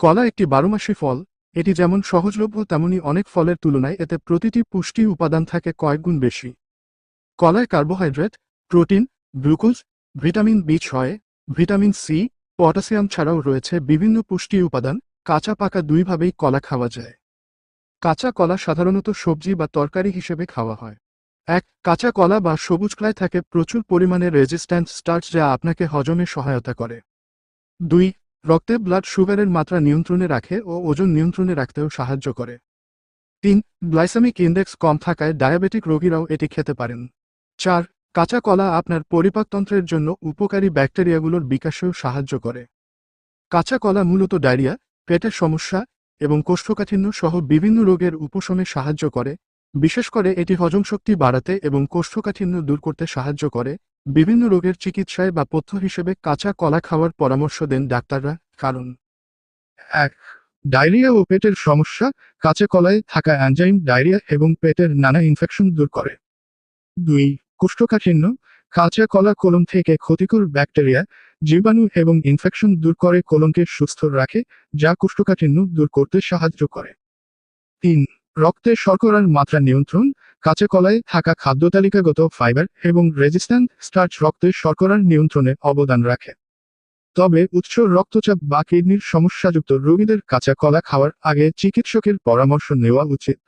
কলা একটি বারোমাসী ফল, এটি যেমন সহজলভ্য তেমনি অনেক ফলের তুলনায় এতে প্রতিটি পুষ্টি উপাদান থাকে কয়েকগুণ বেশি। কলায় carbohydrate, protein, glucose, vitamin B ছয়, ভিটামিন সি, পটাশিয়াম ছাড়াও রয়েছে বিভিন্ন পুষ্টি উপাদান, কাঁচা পাকা দুইভাবেই কলা খাওয়া যায়। কাঁচা কলা সাধারণত সবজি বা তরকারি হিসেবে খাওয়া হয়। এক, কাঁচা কলা বা সবুজ কলায় থাকে প্রচুর পরিমাণে রেজিস্ট্যান্ট স্টার্চ যা আপনাকে হজমে সহায়তা করে। দুই রক্তে ব্লাড সুগারের মাত্রা নিয়ন্ত্রণে রাখে ও ওজন নিয়ন্ত্রণে রাখতেও সাহায্য করে। তিন গ্লাইসেমিক ইন্ডেক্স কম থাকায় ডায়াবেটিক রোগীরাও এটি খেতে পারেন। চার, কাঁচা কলা আপনার পরিপাকতন্ত্রের জন্য উপকারী ব্যাকটেরিয়াগুলোর বিকাশেও সাহায্য করে। কাঁচা কলা মূলত ডায়রিয়া, পেটের সমস্যা এবং কোষ্ঠকাঠিন্য সহ বিভিন্ন রোগের উপশমে সাহায্য করে। বিশেষ করে এটি হজমশক্তি বাড়াতে এবং কোষ্ঠকাঠিন্য দূর করতে সাহায্য করে। বিভিন্ন রোগের চিকিৎসায় বা পথ্য হিসেবে কাঁচা কলা খাওয়ার পরামর্শ দেন ডাক্তাররা। কারণ এক, ডায়রিয়া ও পেটের সমস্যা কাঁচা কলায় থাকা অ্যানজাইম, ডায়রিয়া এবং পেটের নানা ইনফেকশন দূর করে। দুই, কোষ্ঠকাঠিন্য কাঁচা কলা কোলন থেকে ক্ষতিকর ব্যাকটেরিয়া, জীবাণু এবং ইনফেকশন দূর করে কোলনকে সুস্থ রাখে, যা কোষ্ঠকাঠিন্য দূর করতে সাহায্য করে। তিন, রক্তে শর্করার মাত্রা নিয়ন্ত্রণ কাঁচা কলায় থাকা খাদ্য তালিকাগত ফাইবার এবং রেজিস্ট্যান্ট স্টার্চ রক্তে শর্করার নিয়ন্ত্রণে অবদান রাখে। তবে উচ্চ রক্তচাপ বা কিডনির সমস্যাযুক্ত রোগীদের কাঁচা কলা খাওয়ার আগে চিকিৎসকের পরামর্শ নেওয়া উচিত।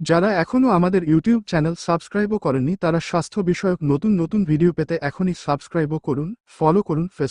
যারা এখনও আমাদের ইউটিউব চ্যানেল সাবস্ক্রাইবও করেননি, তারা স্বাস্থ্য বিষয়ক নতুন নতুন ভিডিও পেতে এখনই সাবস্ক্রাইবও করুন, ফলো করুন ফেসবুক